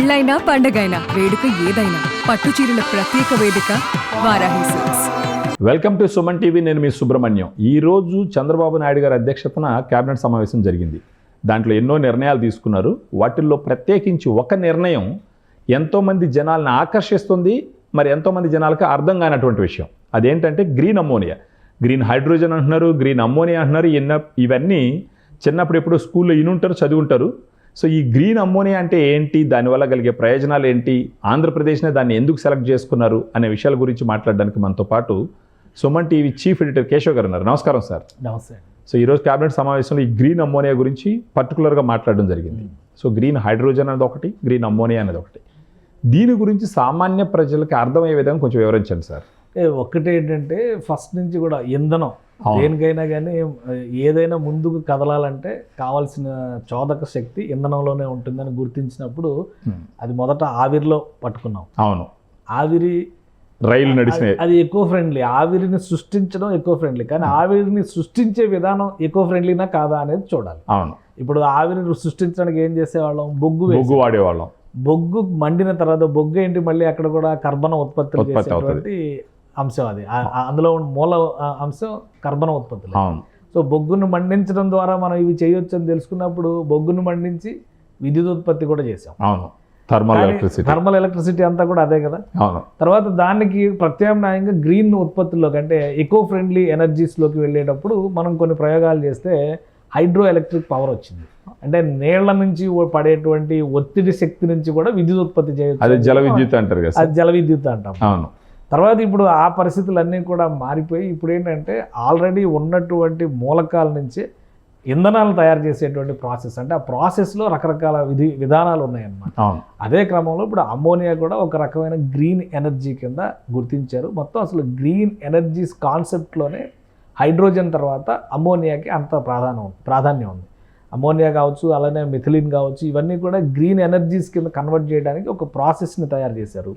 పెళ్ళైనా పండగైనా వేడుక ఏదైనా పట్టు చీరల ప్రత్యేక వేదిక Varahi silks. Welcome to Suman TV నేను మీ సుబ్రహ్మణ్యం. ఈ రోజు చంద్రబాబు నాయుడు గారి అధ్యక్షతన కేబినెట్ సమావేశం జరిగింది. దాంట్లో ఎన్నో నిర్ణయాలు తీసుకున్నారు. వాటిల్లో ప్రత్యేకించి ఒక నిర్ణయం ఎంతోమంది జనాలను ఆకర్షిస్తుంది మరి ఎంతోమంది జనాలకు అర్థం కానటువంటి విషయం. అదేంటంటే గ్రీన్ అమ్మోనియా. గ్రీన్ హైడ్రోజన్ అంటున్నారు గ్రీన్ అమ్మోనియా అంటున్నారు ఎన్న ఇవన్నీ చిన్నప్పుడు ఎప్పుడో స్కూల్లో ఇనుంటారు చదువుంటారు. సో ఈ గ్రీన్ అమ్మోనియా అంటే ఏంటి? దానివల్ల కలిగే ప్రయోజనాలు ఏంటి? ఆంధ్రప్రదేశ్నే దాన్ని ఎందుకు సెలెక్ట్ చేసుకున్నారు? అనే విషయాల గురించి మాట్లాడడానికి మనతో పాటు Suman TV chief editor Keshav garu ఉన్నారు. నమస్కారం సార్. నమస్తే. సో ఈరోజు క్యాబినెట్ సమావేశంలో ఈ గ్రీన్ అమ్మోనియా గురించి పర్టికులర్గా మాట్లాడడం జరిగింది. సో గ్రీన్ హైడ్రోజన్ అనేది ఒకటి గ్రీన్ అమ్మోనియా అనేది ఒకటి. దీని గురించి సామాన్య ప్రజలకు అర్థమయ్యే విధంగా కొంచెం వివరించండి సార్. ఏ, ఒక్కటి ఏంటంటే ఫస్ట్ నుంచి కూడా ఇంధనం. దేనికైనా కానీ ఏదైనా ముందుకు కదలాలంటే కావాల్సిన చోదక శక్తి ఇంధనంలోనే ఉంటుందని గుర్తించినప్పుడు. అది మొదట ఆవిరిలో పట్టుకున్నాం. అవును. ఆవిరి రైలు నడిచిన అది- ఎక్కువ ఫ్రెండ్లీ. ఆవిరిని సృష్టించడం ఎక్కువ ఫ్రెండ్లీ. కానీ ఆవిరిని సృష్టించే విధానం ఎక్కువ ఫ్రెండ్లీనా కాదా అనేది చూడాలి. అవును. ఇప్పుడు ఆవిరిని సృష్టించడానికి ఏం చేసేవాళ్ళం? బొగ్గు బొగ్గు వాడేవాళ్ళం. బొగ్గు మండిన తర్వాత బొగ్గు ఏంటి మళ్ళీ అక్కడ కూడా కర్బన ఉత్పత్తి అంశం అది. అందులో ఉన్న మూల అంశం కర్బన ఉత్పత్తులు. అవును. సో బొగ్గును మండించడం ద్వారా మనం ఇవి చేయొచ్చు అని తెలుసుకున్నప్పుడు బొగ్గును మండించి విద్యుత్ ఉత్పత్తి కూడా చేసాం అవును. Thermal electricity. థర్మల్ ఎలక్ట్రిసిటీ అంతా కూడా అదే కదా. అవును. తర్వాత దానికి ప్రత్యామ్నాయంగా గ్రీన్ ఉత్పత్తుల్లోకి అంటే ఎకో ఫ్రెండ్లీ ఎనర్జీస్లోకి వెళ్ళేటప్పుడు మనం కొన్ని ప్రయోగాలు చేస్తే హైడ్రో ఎలక్ట్రిక్ పవర్ వచ్చింది. అంటే నీళ్ళ నుంచి పడేటువంటి ఒత్తిడి శక్తి నుంచి కూడా విద్యుత్ ఉత్పత్తి చేయొచ్చు అదే జల విద్యుత్ అంటారు కదా అది జల విద్యుత్ అంటాం. అవును. తర్వాత ఇప్పుడు ఆ పరిస్థితులన్నీ కూడా మారిపోయి ఇప్పుడు ఏంటంటే ఆల్రెడీ ఉన్నటువంటి మూలకాల నుంచి ఇంధనాలు తయారు చేసేటువంటి ప్రాసెస్. అంటే ఆ ప్రాసెస్లో రకరకాల విధి విధానాలు ఉన్నాయన్నమాట. అదే క్రమంలో ఇప్పుడు అమ్మోనియా కూడా ఒక రకమైన గ్రీన్ ఎనర్జీ కింద గుర్తించారు. మొత్తం అసలు గ్రీన్ ఎనర్జీస్ కాన్సెప్ట్లోనే హైడ్రోజన్ తర్వాత అమ్మోనియాకి అంత ప్రాధాన్యం ప్రాధాన్యం ఉంది. అమ్మోనియా కావచ్చు అలానే మిథిలిన్ కావచ్చు ఇవన్నీ కూడా గ్రీన్ ఎనర్జీస్ కింద కన్వర్ట్ చేయడానికి ఒక ప్రాసెస్ని తయారు చేశారు.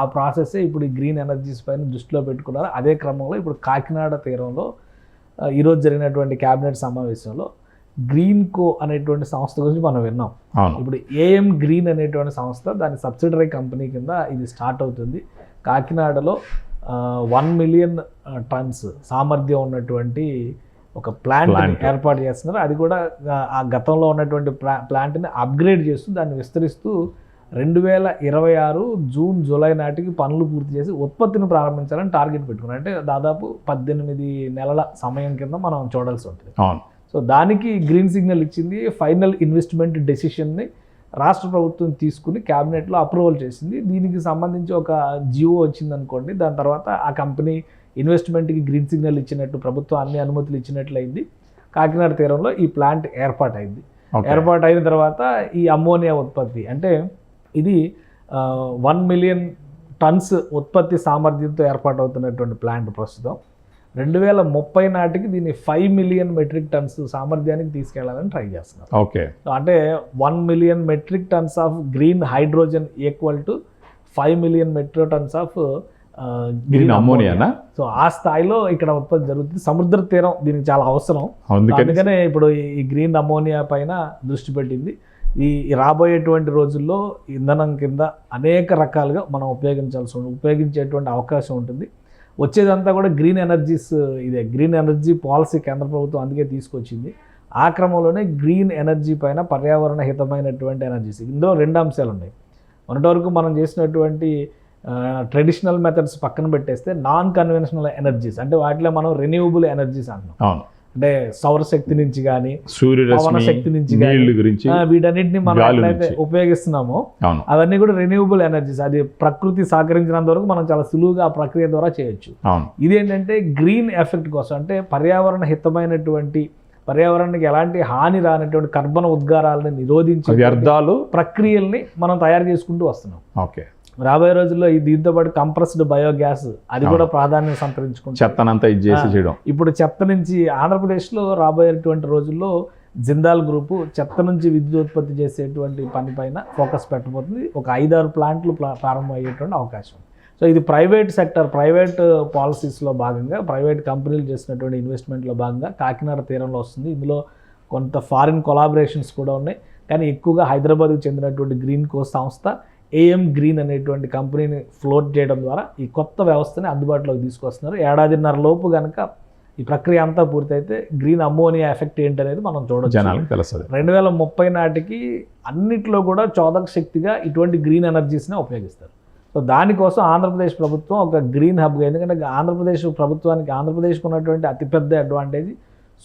ఆ ప్రాసెస్ ఇప్పుడు ఈ గ్రీన్ ఎనర్జీస్ పైన దృష్టిలో పెట్టుకున్నారు? అదే క్రమంలో ఇప్పుడు కాకినాడ తీరంలో ఈరోజు జరిగినటువంటి క్యాబినెట్ సమావేశంలో గ్రీన్ కో అనేటువంటి సంస్థ గురించి మనం విన్నాం. ఇప్పుడు ఏఎం గ్రీన్ అనేటువంటి సంస్థ దాని సబ్సిడరీ కంపెనీ కింద ఇది స్టార్ట్ అవుతుంది. కాకినాడలో వన్ మిలియన్ టన్స్ సామర్థ్యం ఉన్నటువంటి ఒక ప్లాంట్. ఏర్పాటు చేస్తున్నారు. అది కూడా ఆ, ఆ గతంలో ఉన్నటువంటి ప్లా ప్లాంట్ని అప్గ్రేడ్ చేస్తూ దాన్ని విస్తరిస్తూ రెండు వేల ఇరవై ఆరు జూన్ జూలై నాటికి పనులు పూర్తి చేసి ఉత్పత్తిని ప్రారంభించాలని టార్గెట్ పెట్టుకున్నారు. అంటే దాదాపు పద్దెనిమిది నెలల సమయం కింద మనం చూడాల్సి ఉంటుంది. అవును. సో దానికి గ్రీన్ సిగ్నల్ ఇచ్చింది ఫైనల్ ఇన్వెస్ట్మెంట్ డెసిషన్ని రాష్ట్ర ప్రభుత్వం తీసుకుని క్యాబినెట్లో అప్రూవల్ చేసింది. దీనికి సంబంధించి ఒక జియో వచ్చింది అనుకోండి దాని తర్వాత ఆ కంపెనీ ఇన్వెస్ట్మెంట్కి గ్రీన్ సిగ్నల్ ఇచ్చినట్టు ప్రభుత్వం అన్ని అనుమతులు ఇచ్చినట్లయింది. కాకినాడ తీరంలో ఈ ప్లాంట్ ఏర్పాటైంది. ఓకే. ఏర్పాటు అయిన తర్వాత ఈ అమ్మోనియా ఉత్పత్తి అంటే ఇది వన్ మిలియన్ టన్స్ ఉత్పత్తి సామర్థ్యంతో ఏర్పాటవుతున్నటువంటి ప్లాంట్ ప్రస్తుతం. రెండు వేల ముప్పై నాటికి దీన్ని ఫైవ్ మిలియన్ మెట్రిక్ టన్స్ సామర్థ్యానికి తీసుకెళ్ళాలని ట్రై చేస్తున్నారు. ఓకే. అంటే one million metric tons of green hydrogen equal to five million metric tons of green అమ్మోనియానా so ఆ స్థాయిలో ఇక్కడ ఉత్పత్తి జరుగుతుంది. సముద్ర తీరం దీనికి చాలా అవసరం. అందుకని ఇప్పుడు ఈ గ్రీన్ అమోనియా పైన దృష్టి పెట్టింది. ఈ ఈ రాబోయేటువంటి రోజుల్లో ఇంధనం కింద అనేక రకాలుగా మనం ఉపయోగించాల్సి ఉంటుంది ఉపయోగించేటువంటి అవకాశం ఉంటుంది. వచ్చేదంతా కూడా గ్రీన్ ఎనర్జీస్ ఇదే గ్రీన్ ఎనర్జీ పాలసీ కేంద్ర ప్రభుత్వం అందుకే తీసుకొచ్చింది. ఆ క్రమంలోనే గ్రీన్ ఎనర్జీ పైన పర్యావరణ హితమైనటువంటి ఎనర్జీస్. ఇందులో రెండు అంశాలు ఉన్నాయి మొన్నటి వరకు మనం చేసినటువంటి ట్రెడిషనల్ మెథడ్స్ పక్కన పెట్టేస్తే నాన్ కన్వెన్షనల్ ఎనర్జీస్ అంటే వాటిలో మనం రెన్యూవబుల్ ఎనర్జీస్ అంటున్నాం. అవును. అంటే సౌరశక్తి నుంచి కానీ సూర్యరశ్మి శక్తి నుంచి గురించి వీటన్నిటిని మనం ఎట్లయితే. ఉపయోగిస్తున్నామో అవును. అవన్నీ కూడా రెన్యూవబుల్ ఎనర్జీస్ అది ప్రకృతి సహకరించినంత వరకు మనం చాలా సులువుగా ఆ ప్రక్రియ ద్వారా చేయొచ్చు. ఇదేంటంటే గ్రీన్ ఎఫెక్ట్ కోసం అంటే పర్యావరణ హితమైనటువంటి పర్యావరణానికి ఎలాంటి హాని రానటువంటి కర్బన ఉద్గారాలను నిరోధించే వ్యర్థాలు ప్రక్రియల్ని మనం తయారు చేసుకుంటూ వస్తున్నాం. ఓకే. రాబోయే రోజుల్లో ఈ దీంతో పాటు కంప్రెస్డ్ బయోగ్యాస్ అది కూడా ప్రాధాన్యం సంతరించుకుంటుంది. చెత్తనంతా ఇది చేసి. చేయడం. ఇప్పుడు చెత్త నుంచి ఆంధ్రప్రదేశ్లో రాబోయేటువంటి రోజుల్లో జిందాల్ గ్రూపు చెత్త నుంచి విద్యుత్ ఉత్పత్తి చేసేటువంటి పని పైన ఫోకస్ పెట్టబోతుంది. ఒక ఐదారు ప్లాంట్లు ప్లా- ప్రారంభమయ్యేటువంటి అవకాశం సో ఇది ప్రైవేట్ సెక్టర్ ప్రైవేట్ పాలసీస్లో భాగంగా ప్రైవేట్ కంపెనీలు చేసినటువంటి ఇన్వెస్ట్మెంట్లో భాగంగా కాకినాడ తీరంలో వస్తుంది. ఇందులో కొంత ఫారిన్ కొలాబరేషన్స్ కూడా ఉన్నాయి. కానీ ఎక్కువగా హైదరాబాద్కు చెందినటువంటి గ్రీన్ కో సంస్థ ఏఎం గ్రీన్ అనేటువంటి కంపెనీని ఫ్లోట్ చేయడం ద్వారా ఈ కొత్త వ్యవస్థని అందుబాటులోకి తీసుకొస్తున్నారు. ఏడాదిన్నర లోపు కనుక ఈ ప్రక్రియ అంతా పూర్తయితే గ్రీన్ అమ్మోనియా ఎఫెక్ట్ ఏంటనేది మనం చూడొచ్చు. జనాలకు తెలుస్తుంది. రెండు వేల ముప్పై నాటికి అన్నిట్లో కూడా చోదక శక్తిగా ఇటువంటి గ్రీన్ ఎనర్జీస్ని ఉపయోగిస్తారు. సో దానికోసం ఆంధ్రప్రదేశ్ ప్రభుత్వం ఒక గ్రీన్ హబ్గా ఎందుకంటే ఆంధ్రప్రదేశ్ ప్రభుత్వానికి ఆంధ్రప్రదేశ్కి ఉన్నటువంటి అతిపెద్ద అడ్వాంటేజ్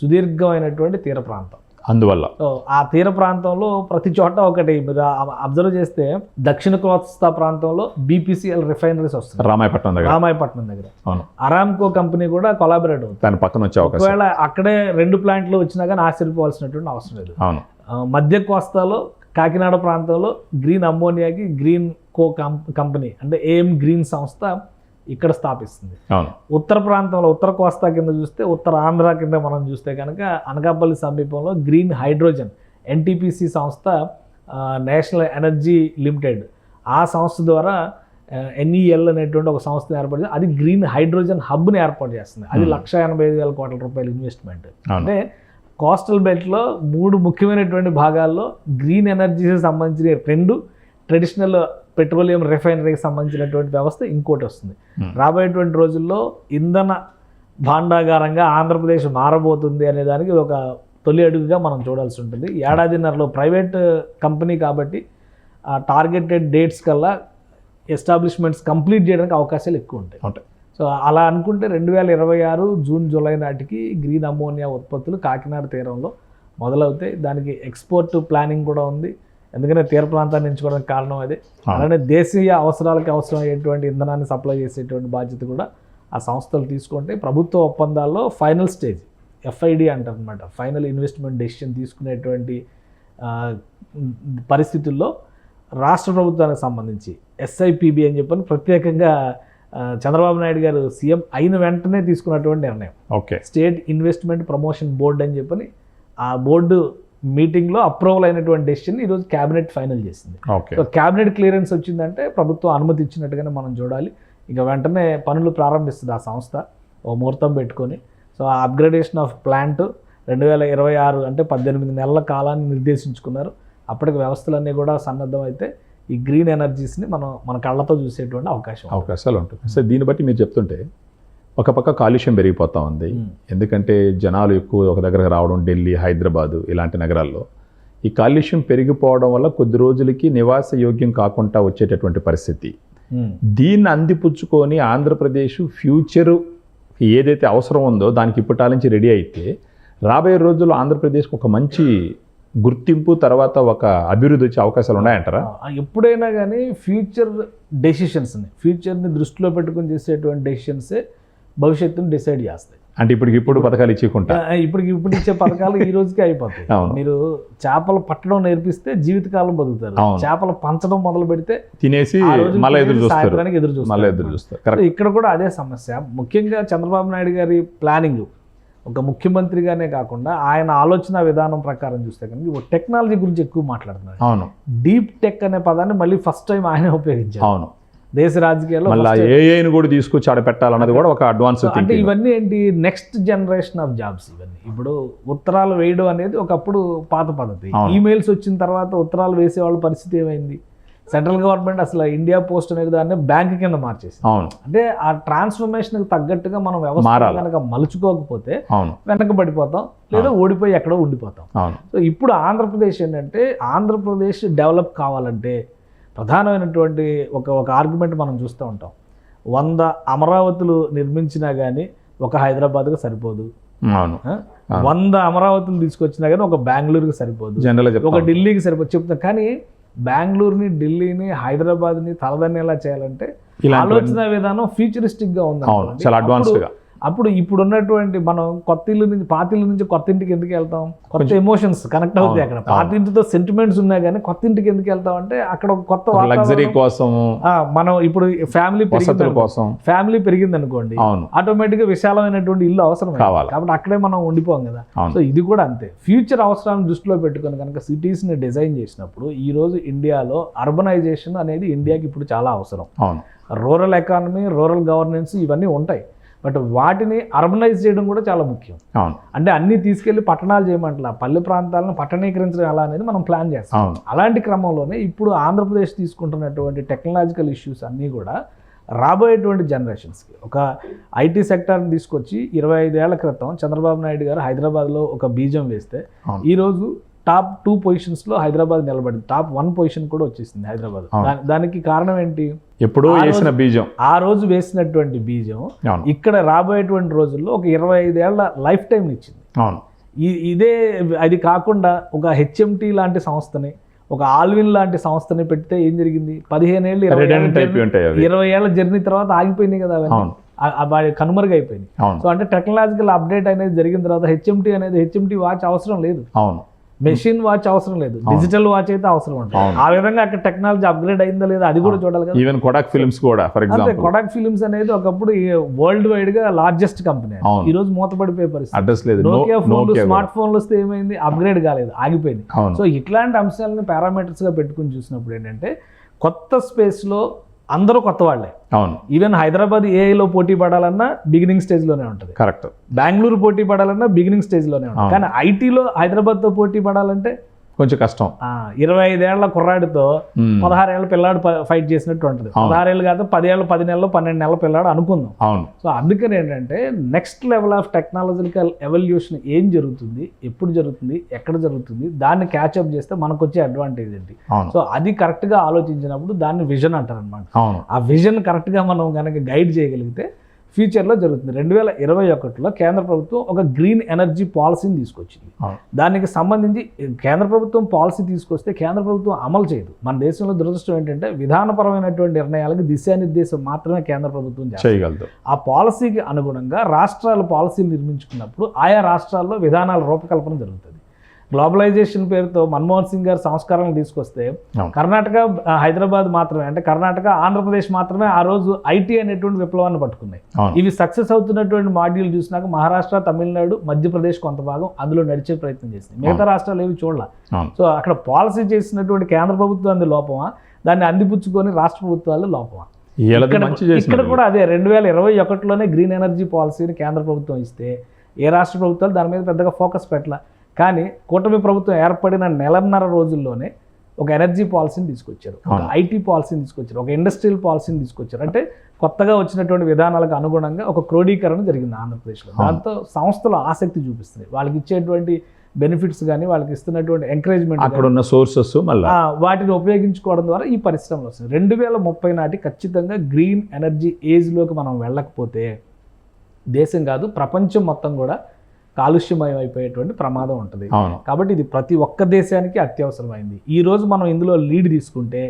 సుదీర్ఘమైనటువంటి తీర ప్రాంతం. అందువల్ల. ఆ తీర ప్రాంతంలో ప్రతి చోట ఒకటి మీరు అబ్జర్వ్ చేస్తే దక్షిణ కోస్తా ప్రాంతంలో బీపీసీఎల్ రిఫైనరీస్ వస్తుంది రామాయపట్నం దగ్గర. రామాయపట్నం దగ్గర. అవును. అరామ్కో కంపెనీ కూడా కొలాబరేట్ అవుతుంది. దాని పక్కన వచ్చే అవకాశం. ఒకవేళ అక్కడే రెండు ప్లాంట్లు వచ్చినా కానీ ఆశ్చర్యపోవాల్సినటువంటి అవసరం లేదు. అవును. మధ్య కోస్తాలో కాకినాడ ప్రాంతంలో గ్రీన్ అమ్మోనియాకి గ్రీన్ కో కం- కంపెనీ అంటే ఏఎం గ్రీన్ సంస్థ ఇక్కడ స్థాపిస్తుంది. ఉత్తర ప్రాంతంలో ఉత్తర కోస్తా కింద చూస్తే ఉత్తర ఆంధ్ర కింద మనం చూస్తే కనుక అనకాపల్లి సమీపంలో గ్రీన్ హైడ్రోజన్ ఎన్టీపీసీ సంస్థ నేషనల్ ఎనర్జీ లిమిటెడ్. ఆ సంస్థ ద్వారా ఎన్ఈఎల్ అనేటువంటి ఒక సంస్థను ఏర్పాటు అది గ్రీన్ హైడ్రోజన్ హబ్ని ఏర్పాటు చేస్తుంది. అది. లక్ష ఎనభై ఐదు వేల కోట్ల రూపాయల ఇన్వెస్ట్మెంట్. అంటే కోస్టల్ బెల్ట్లో మూడు ముఖ్యమైనటువంటి భాగాల్లో గ్రీన్ ఎనర్జీకి సంబంధించిన రెండు ట్రెడిషనల్ పెట్రోలియం రిఫైనరీకి సంబంధించినటువంటి వ్యవస్థ ఇంకోటి వస్తుంది. Hmm. రాబోయేటువంటి రోజుల్లో ఇంధన భాండాగారంగా ఆంధ్రప్రదేశ్ మారబోతుంది అనే దానికి ఒక తొలి అడుగుగా మనం చూడాల్సి ఉంటుంది. ఏడాదిన్నరలో ప్రైవేట్ కంపెనీ కాబట్టి ఆ టార్గెటెడ్ డేట్స్ కల్లా ఎస్టాబ్లిష్మెంట్స్ కంప్లీట్ చేయడానికి అవకాశాలు ఎక్కువ ఉంటాయి. ఉంటాయి. సో అలా అనుకుంటే రెండు వేల ఇరవై ఆరు జూన్ జూలై నాటికి గ్రీన్ అమ్మోనియా ఉత్పత్తులు కాకినాడ తీరంలో మొదలవుతాయి. దానికి ఎక్స్పోర్ట్ ప్లానింగ్ కూడా ఉంది. ఎందుకంటే తీర ప్రాంతాన్ని ఎంచుకోవడానికి కారణం అదే. అలానే దేశీయ అవసరాలకి అవసరమయ్యేటువంటి ఇంధనాన్ని సప్లై చేసేటువంటి బాధ్యత కూడా ఆ సంస్థలు తీసుకుంటే ప్రభుత్వ ఒప్పందాల్లో ఫైనల్ స్టేజ్ ఎఫ్ఐడి అంటారు అనమాట ఫైనల్ ఇన్వెస్ట్మెంట్ డెసిషన్ తీసుకునేటువంటి పరిస్థితుల్లో రాష్ట్ర ప్రభుత్వానికి సంబంధించి ఎస్ఐపిబి అని చెప్పని ప్రత్యేకంగా చంద్రబాబు నాయుడు గారు సీఎం అయిన వెంటనే తీసుకున్నటువంటి నిర్ణయం. Okay. State investment promotion board అని చెప్పని ఆ బోర్డు మీటింగ్లో అప్రూవల్ అయినటువంటి డెసిషన్ ఈరోజు క్యాబినెట్ ఫైనల్ చేసింది. సో క్యాబినెట్ క్లియరెన్స్ వచ్చిందంటే ప్రభుత్వం అనుమతి ఇచ్చినట్టుగానే మనం చూడాలి. ఇక వెంటనే పనులు ప్రారంభిస్తుంది ఆ సంస్థ ఓ ముహూర్తం పెట్టుకొని. సో ఆ అప్గ్రేడేషన్ ఆఫ్ ప్లాంట్ రెండు వేల ఇరవై ఆరు అంటే పద్దెనిమిది నెలల కాలాన్ని నిర్దేశించుకున్నారు. అప్పటికి వ్యవస్థలన్నీ కూడా సన్నద్ధం అయితే ఈ గ్రీన్ ఎనర్జీస్ని మనం మన కళ్ళతో చూసేటువంటి అవకాశం. అవకాశాలు ఉంటుంది సో దీన్ని బట్టి మీరు చెప్తుంటే ఒక పక్క కాలుష్యం పెరిగిపోతూ ఉంది. ఎందుకంటే జనాలు ఎక్కువ ఒక దగ్గరకు రావడం ఢిల్లీ హైదరాబాదు ఇలాంటి నగరాల్లో ఈ కాలుష్యం పెరిగిపోవడం వల్ల కొద్ది రోజులకి నివాస యోగ్యం కాకుండా వచ్చేటటువంటి పరిస్థితి. దీన్ని అందిపుచ్చుకొని ఆంధ్రప్రదేశ్ ఫ్యూచరు ఏదైతే అవసరం ఉందో దానికి ఇప్పటి నుంచి రెడీ అయితే రాబోయే రోజుల్లో ఆంధ్రప్రదేశ్కి ఒక మంచి గుర్తింపు తర్వాత ఒక అభివృద్ధి వచ్చే అవకాశాలు ఉన్నాయంటారా ఎప్పుడైనా కానీ ఫ్యూచర్ డెసిషన్స్ని ఫ్యూచర్ని దృష్టిలో పెట్టుకుని చేసేటువంటి డెసిషన్సే భవిష్యత్తుని డిసైడ్ చేస్తాయి. అంటే ఇప్పటికి ఇప్పుడు పథకాలు ఇచ్చుకుంటా ఇప్పటికి ఇప్పుడు ఇచ్చే పథకాలు ఈ రోజుకి అయిపోతాయి. మీరు చేపలు పట్టడం నేర్పిస్తే జీవితకాలం బతుకుతారు. చేపలు పంచడం మొదలు పెడితే తినేసి మళ్ళీ ఎదురు చూస్తారు. ఎదురు చూస్తారు. మళ్ళీ ఎదురు చూస్తారు. కరెక్ట్ ఇక్కడ కూడా అదే సమస్య. ముఖ్యంగా చంద్రబాబు నాయుడు గారి ప్లానింగ్ ఒక ముఖ్యమంత్రిగానే కాకుండా ఆయన ఆలోచన విధానం ప్రకారం చూస్తే కనుక టెక్నాలజీ గురించి ఎక్కువ మాట్లాడుతున్నారు. అవును. డీప్ టెక్ అనే పదాన్ని మళ్ళీ ఫస్ట్ టైం ఆయన ఉపయోగించారు. అవును. దేశ రాజకీయాల్లో మళ్ళీ. ఏఐని కూడా తీసుకొచ్చి ఆడ పెట్టాలన్నది కూడా ఒక అడ్వాన్స్ అంటే ఇవన్నీ ఏంటి? నెక్స్ట్ జనరేషన్ ఆఫ్ జాబ్స్ ఇవన్నీ. ఇప్పుడు ఉత్తరాలు వేయడం అనేది ఒకప్పుడు పాత పద్ధతి. ఈమెయిల్స్ వచ్చిన తర్వాత ఉత్తరాలు వేసే వాళ్ళ పరిస్థితి ఏమైంది? సెంట్రల్ గవర్నమెంట్ అసలు ఇండియా పోస్ట్ అనేది దాన్ని బ్యాంక్ కింద మార్చేసి అవును. అంటే ఆ ట్రాన్స్ఫర్మేషన్కి తగ్గట్టుగా మనం వ్యవస్థ. కనుక మలుచుకోకపోతే అవును. వెనకబడిపోతాం లేదా ఓడిపోయి ఎక్కడో ఉండిపోతాం. సో ఇప్పుడు ఆంధ్రప్రదేశ్ ఏంటంటే ఆంధ్రప్రదేశ్ డెవలప్ కావాలంటే ప్రధానమైనటువంటి ఒక ఒక ఆర్గ్యుమెంట్ మనం చూస్తూ ఉంటాం. వంద అమరావతులు నిర్మించినా కానీ ఒక హైదరాబాద్కి సరిపోదు. అవును? వంద అమరావతులు తీసుకొచ్చినా కానీ ఒక బెంగళూరుకి సరిపోదు. జనరల్గా ఒక ఢిల్లీకి సరిపోదు చెప్తాం కానీ బెంగళూరుని ఢిల్లీని హైదరాబాద్ని తలదన్నేలా చేయాలంటే ఆలోచన విధానం ఫ్యూచరిస్టిక్గా ఉంది. చాలా అడ్వాన్స్డ్గా అప్పుడు ఇప్పుడు ఉన్నటువంటి మనం కొత్త ఇల్లు నుంచి పాత ఇల్లు నుంచి కొత్త ఇంటికి ఎందుకు వెళ్తాం? కొత్త ఎమోషన్స్ కనెక్ట్ అవుతాయి అక్కడ. పాత ఇంటితో సెంటిమెంట్స్ ఉన్నా కానీ కొత్త ఇంటికి ఎందుకు వెళ్తాం అంటే అక్కడ ఒక కొత్త లగ్జరీ ఆ, మనం ఇప్పుడు ఫ్యామిలీ కోసం. ఫ్యామిలీ పెరిగింది అనుకోండి ఆటోమేటిక్గా విశాలమైనటువంటి ఇల్లు అవసరం కావాలి. కాబట్టి అక్కడే మనం ఉండిపోం కదా. సో ఇది కూడా అంతే. ఫ్యూచర్ అవసరాలను దృష్టిలో పెట్టుకొని కనుక సిటీస్ని డిజైన్ చేసినప్పుడు ఈ రోజు ఇండియాలో అర్బనైజేషన్ అనేది ఇండియాకి ఇప్పుడు చాలా అవసరం. రూరల్ ఎకానమీ రూరల్ గవర్నెన్స్ ఇవన్నీ ఉంటాయి. బట్ వాటిని అర్బనైజ్ చేయడం కూడా చాలా ముఖ్యం. అవును. అంటే అన్ని తీసుకెళ్ళి పట్టణాలు చేయమంటలా పల్లె ప్రాంతాలను పట్టణీకరించడం ఎలా అనేది మనం ప్లాన్ చేస్తాం. అలాంటి క్రమంలోనే ఇప్పుడు ఆంధ్రప్రదేశ్ తీసుకుంటున్నటువంటి టెక్నాలజికల్ ఇష్యూస్ అన్నీ కూడా రాబోయేటువంటి జనరేషన్స్కి. ఒక ఐటీ సెక్టార్ని తీసుకొచ్చి ఇరవై ఐదేళ్ళ క్రితం చంద్రబాబు నాయుడు గారు హైదరాబాద్లో ఒక బీజం వేస్తే. ఈరోజు టాప్ టూ పొజిషన్స్లో హైదరాబాద్ నిలబడింది. టాప్ వన్ పొజిషన్ కూడా వచ్చేసింది హైదరాబాద్. దానికి కారణం ఏంటి? ఎప్పుడో వేసిన బీజం. ఆ రోజు వేసినటువంటి బీజం ఇక్కడ రాబోయేటువంటి రోజుల్లో ఒక ఇరవై ఐదేళ్ళ లైఫ్ టైం ఇచ్చింది. అవును. ఇదే అది కాకుండా ఒక హెచ్ఎంటి లాంటి సంస్థని ఒక ఆల్విన్ లాంటి సంస్థని పెడితే ఏం జరిగింది? పదిహేను ఏళ్ళు ఇరవై ఏళ్ళ జర్నీ- తర్వాత ఆగిపోయినాయి కదా అవన్నీ. కనుమరుగైపోయింది సో అంటే టెక్నాలజికల్ అప్డేట్ అనేది జరిగిన తర్వాత హెచ్ఎంటి అనేది హెచ్ఎంటి వాచ్ అవసరం లేదు. అవును. మెషిన్ వాచ్ అవసరం లేదు. డిజిటల్ వాచ్ అయితే అవసరం ఉంటుంది. ఆ విధంగా అక్కడ టెక్నాలజీ అప్గ్రేడ్ అయిందా లేదా అది కూడా చూడాలి కదా. ఈవెన్ కొడాక్ ఫిల్మ్స్ కూడా ఫర్ ఎగ్జాంపుల్ కొడాక్ ఫిలిమ్స్ అనేది ఒకప్పుడు వరల్డ్ వైడ్గా లార్జెస్ట్ కంపెనీ. ఈ రోజు మూతపడిపోయే పరిస్థితి. అడ్రస్ లేదు. నోకియా ఫోన్లు నోకియా స్మార్ట్ ఫోన్లు వస్తే ఏమైంది? అప్గ్రేడ్ కాలేదు ఆగిపోయింది. సో ఇట్లాంటి అంశాలను పారామీటర్స్గా పెట్టుకుని చూసినప్పుడు ఏంటంటే కొత్త స్పేస్లో అందరూ కొత్త వాళ్ళే. అవును. ఈవెన్ హైదరాబాద్ ఏఐలో పోటీ పడాలన్నా బిగినింగ్ స్టేజ్లోనే ఉంటుంది. కరెక్ట్ బెంగళూరు పోటీ పడాలన్నా బిగినింగ్ స్టేజ్లోనే ఉంటుంది. కానీ ఐటీలో హైదరాబాద్తో పోటీ పడాలంటే కొంచెం కష్టం. ఇరవై ఐదేళ్ళ కుర్రాడితో. పదహారేళ్ళ పిల్లాడు ఫైట్ చేసినట్టు ఉంటుంది. పదహారేళ్ళు కాదు పదేళ్ళు పది నెలలు పన్నెండు నెలల పిల్లాడు అనుకుందాం. అవును. సో అందుకని ఏంటంటే next level of technological evolution ఏం జరుగుతుంది ఎప్పుడు జరుగుతుంది ఎక్కడ జరుగుతుంది దాన్ని క్యాచ్అప్ చేస్తే మనకు వచ్చే అడ్వాంటేజ్ ఏంటి సో అది కరెక్ట్గా ఆలోచించినప్పుడు దాన్ని విజన్ అంటారు అనమాట ఆ విజన్ కరెక్ట్గా మనం కనుక గైడ్ చేయగలిగితే ఫ్యూచర్లో జరుగుతుంది. రెండు వేల ఇరవై ఒకటిలో కేంద్ర ప్రభుత్వం ఒక గ్రీన్ ఎనర్జీ పాలసీని తీసుకొచ్చింది. దానికి సంబంధించి కేంద్ర ప్రభుత్వం పాలసీ తీసుకొస్తే కేంద్ర ప్రభుత్వం అమలు చేయదు. మన దేశంలో దురదృష్టం ఏంటంటే విధానపరమైనటువంటి నిర్ణయాలకు దిశానిర్దేశం మాత్రమే కేంద్ర ప్రభుత్వం చేయగలదు. ఆ పాలసీకి అనుగుణంగా రాష్ట్రాలు పాలసీలు నిర్మించుకున్నప్పుడు ఆయా రాష్ట్రాల్లో విధానాల రూపకల్పన జరుగుతుంది. గ్లోబలైజేషన్ పేరుతో మన్మోహన్ సింగ్ గారు సంస్కరణలు తీసుకొస్తే. కర్ణాటక హైదరాబాద్ మాత్రమే అంటే కర్ణాటక ఆంధ్రప్రదేశ్ మాత్రమే ఆ రోజు ఐటీ అనేటువంటి విప్లవాన్ని పట్టుకున్నాయి. ఇవి సక్సెస్ అవుతున్నటువంటి మాడ్యూల్ చూసినాక మహారాష్ట్ర తమిళనాడు మధ్యప్రదేశ్ కొంత భాగం అందులో నడిచే ప్రయత్నం చేసింది మిగతా రాష్ట్రాలు ఏవి చూడాల. సో అక్కడ పాలసీ చేసినటువంటి కేంద్ర ప్రభుత్వం లోపమా దాన్ని అందిపుచ్చుకొని రాష్ట్ర ప్రభుత్వాలు లోపమా. ఇక్కడ కూడా అదే రెండు వేల ఇరవై ఒకటిలోనే గ్రీన్ ఎనర్జీ పాలసీని కేంద్ర ప్రభుత్వం ఇస్తే ఏ రాష్ట్ర ప్రభుత్వాలు దాని మీద పెద్దగా ఫోకస్ పెట్టాల. కానీ కూటమి ప్రభుత్వం ఏర్పడిన నెలన్నర రోజుల్లోనే ఒక ఎనర్జీ పాలసీని తీసుకొచ్చారు. ఒక. ఐటీ పాలసీని తీసుకొచ్చారు. ఒక ఇండస్ట్రియల్ పాలసీని తీసుకొచ్చారు. అంటే కొత్తగా వచ్చినటువంటి విధానాలకు అనుగుణంగా ఒక క్రోడీకరణ జరిగింది ఆంధ్రప్రదేశ్లో. దాంతో సంస్థలు ఆసక్తి చూపిస్తున్నాయి. వాళ్ళకి ఇచ్చేటువంటి బెనిఫిట్స్ కానీ వాళ్ళకి ఇస్తున్నటువంటి ఎంకరేజ్మెంట్ అక్కడ ఉన్న సోర్సెస్ మళ్ళీ? వాటిని ఉపయోగించుకోవడం ద్వారా ఈ పరిశ్రమలు వస్తుంది రెండు వేల ముప్పై నాటి ఖచ్చితంగా గ్రీన్ ఎనర్జీ ఏజ్లోకి మనం వెళ్ళకపోతే దేశం కాదు ప్రపంచం మొత్తం కూడా కాలుష్యమయం అయిపోయేటువంటి ప్రమాదం ఉంటుంది. కాబట్టి ఇది ప్రతి ఒక్క దేశానికి అత్యవసరమైంది. ఈ రోజు మనం ఇందులో లీడ్ తీసుకుంటే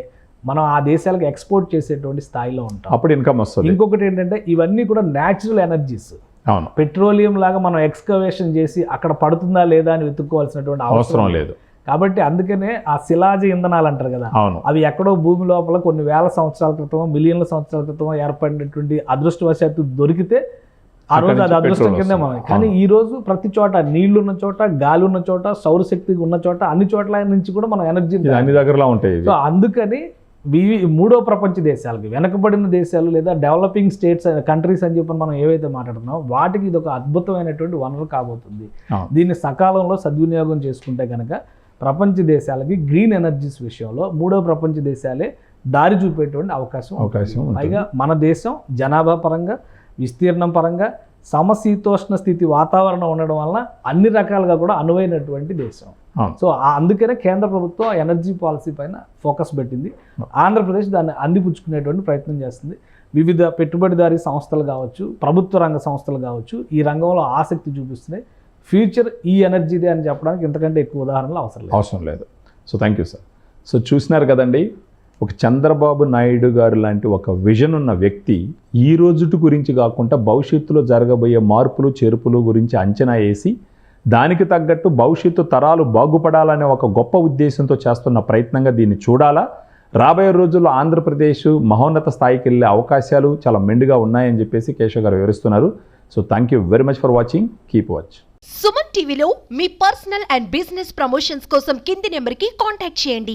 మనం ఆ దేశాలకు ఎక్స్పోర్ట్ చేసేటువంటి స్థాయిలో ఉంటాం. అప్పుడు ఇన్కమ్ వస్తుంది. ఇంకొకటి ఏంటంటే ఇవన్నీ కూడా న్యాచురల్ ఎనర్జీస్ అవును. పెట్రోలియం లాగా మనం ఎక్స్కవేషన్ చేసి అక్కడ పడుతుందా లేదా అని వెతుక్కోవాల్సినటువంటి అవసరం లేదు. కాబట్టి అందుకనే ఆ శిలాజ ఇంధనాలు అంటారు కదా అవును. అవి ఎక్కడో భూమి లోపల కొన్ని వేల సంవత్సరాల క్రితం మిలియన్ల సంవత్సరాల క్రితం ఏర్పడినటువంటి అదృష్టవశాత్తు దొరికితే ఆ రోజు అది అదృష్టం కిందే. మనం కానీ ఈ రోజు ప్రతి చోట నీళ్ళు ఉన్న చోట గాలి ఉన్న చోట సౌరశక్తి ఉన్న చోట అన్ని చోట్ల నుంచి కూడా మనం ఎనర్జీ అన్ని దగ్గరలో ఉంటాయి సో అందుకని మూడో ప్రపంచ దేశాలకి వెనకబడిన దేశాలు లేదా డెవలపింగ్ స్టేట్స్ కంట్రీస్ అని చెప్పి మనం ఏవైతే మాట్లాడుతున్నామో వాటికి ఇది ఒక అద్భుతమైనటువంటి వనరు కాబోతుంది. దీన్ని సకాలంలో సద్వినియోగం చేసుకుంటే కనుక ప్రపంచ దేశాలకి గ్రీన్ ఎనర్జీస్ విషయంలో మూడో ప్రపంచ దేశాలే దారి చూపేటువంటి అవకాశం. అవకాశం. పైగా మన దేశం జనాభా పరంగా విస్తీర్ణం పరంగా సమశీతోష్ణ స్థితి వాతావరణం ఉండడం వలన అన్ని రకాలుగా కూడా అనువైనటువంటి దేశం. సో ఆ- అందుకనే కేంద్ర ప్రభుత్వం ఎనర్జీ పాలసీ పైన ఫోకస్ పెట్టింది. ఆంధ్రప్రదేశ్ దాన్ని అందిపుచ్చుకునేటువంటి ప్రయత్నం చేస్తుంది. వివిధ పెట్టుబడిదారీ సంస్థలు కావచ్చు ప్రభుత్వ రంగ సంస్థలు కావచ్చు ఈ రంగంలో ఆసక్తి చూపిస్తున్నాయి. ఫ్యూచర్ ఈ ఎనర్జీదే అని చెప్పడానికి ఇంతకంటే ఎక్కువ ఉదాహరణలు అవసరం లేదు. అవసరం లేదు. So thank you sir. So చూసినారు కదండి ఒక చంద్రబాబు నాయుడు గారు లాంటి ఒక విజన్ ఉన్న వ్యక్తి ఈ రోజుటి గురించి కాకుండా భవిష్యత్తులో జరగబోయే మార్పులు చేర్పులు గురించి అంచనా వేసి దానికి తగ్గట్టు భవిష్యత్తు తరాలు బాగుపడాలనే ఒక గొప్ప ఉద్దేశంతో చేస్తున్న ప్రయత్నంగా దీన్ని చూడాలా? రాబోయే రోజుల్లో ఆంధ్రప్రదేశ్ మహోన్నత స్థాయికి వెళ్ళే అవకాశాలు చాలా మెండుగా ఉన్నాయని చెప్పేసి కేశవ్ గారు వివరిస్తున్నారు. So thank you very much for watching keep watch Suman టీవీలో మీ పర్సనల్ అండ్ బిజినెస్ ప్రమోషన్స్ కోసం కింది నెంబర్కి కాంటాక్ట్ చేయండి.